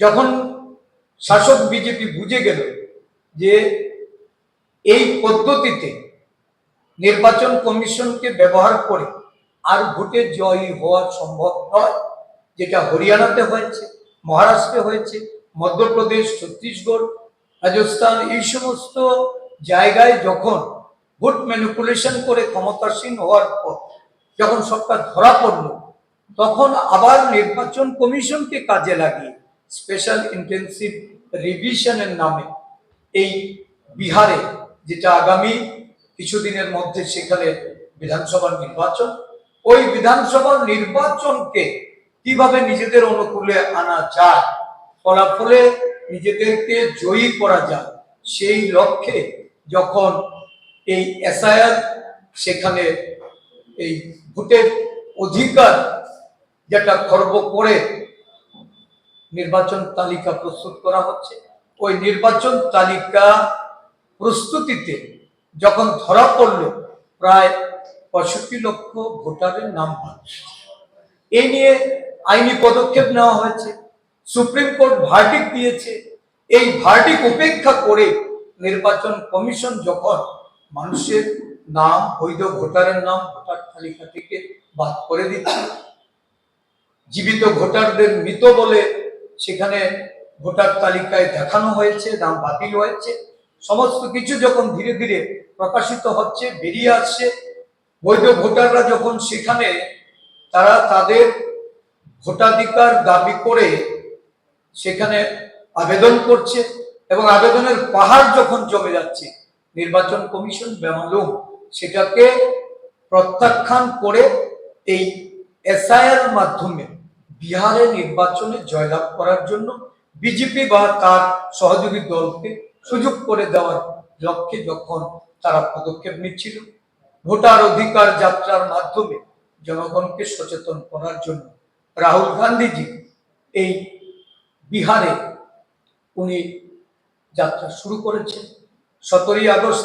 যখন শাসক বিজেপি বুঝে গেল যে এই পদ্ধতিতে নির্বাচন কমিশনকে ব্যবহার করে আর ভোটে জয়ী হওয়া সম্ভব নয়, যেটা হরিয়ানাতে হয়েছে, মহারাষ্ট্রে হয়েছে, মধ্যপ্রদেশ, ছত্তিশগড়, রাজস্থান, এই সমস্ত জায়গায় যখন ভোট ম্যানিপুলেশন করে ক্ষমতাসীন হওয়ার পর, যখন সরকার ধরা পড়ল তখন আবার নির্বাচন কমিশনকে কাজে লাগিয়ে স্পেশাল ইন্টেন্সিভ রিভিশনের নামে এই বিহারে, যেটা আগামী কিছুদিনের মধ্যে সেখানে বিধানসভার নির্বাচন, ওই বিধানসভার নির্বাচনকে কীভাবে নিজেদের অনুকূলে আনা যায়, ফলাফলে নিজেদেরকে জয়ী করা যায়, সেই লক্ষ্যে যখন এই এসআইআর সেখানে এই ভোটের অধিকার যেটা খর্ব করে নির্বাচন তালিকা প্রস্তুত করা হচ্ছে, ওই নির্বাচন তালিকা প্রস্তুতিতে যখন ধরা পড়ল, প্রায় পঁয়ষট্টি লক্ষ ভোটারের নাম এই নিয়ে আইনি পদক্ষেপ নেওয়া হয়েছে, সুপ্রিম কোর্ট ভার্ডিক দিয়েছে। এই ভার্ডিক উপেক্ষা করে নির্বাচন কমিশন যখন মানুষের নাম, বৈধ ভোটারের নাম, ভোটার তালিকা থেকে বাদ করে দিচ্ছে জীবিত ভোটারদের মৃত বলে সেখানে ভোটার তালিকায় দেখানো হয়েছে, নাম বাতিল হয়েছে। সমস্ত কিছু যখন ধীরে ধীরে প্রকাশিত হচ্ছে, বেরিয়ে আসছে, বৈধ ভোটাররা যখন সেখানে, তারা তাদের ভোটাধিকার দাবি করে সেখানে আবেদন করছে এবং আবেদনের পাহাড় যখন জমে যাচ্ছে, নির্বাচন কমিশন বেমালুম সেটাকে প্রত্যাখ্যান করে এই এসআইআর মাধ্যমে বিহারে নির্বাচনে জয়লাভ করার জন্য বিজেপি বা তার সহযোগী দলকে সুযোগ করে দেওয়ার লক্ষ্যে যখন তারা পদক্ষেপ নিচ্ছিল, ভোটার অধিকার যাত্রার মাধ্যমে জনগণকে সচেতন করার জন্য রাহুল গান্ধীজি এই বিহারে উনি যাত্রা শুরু করেছেন। সতেরোই আগস্ট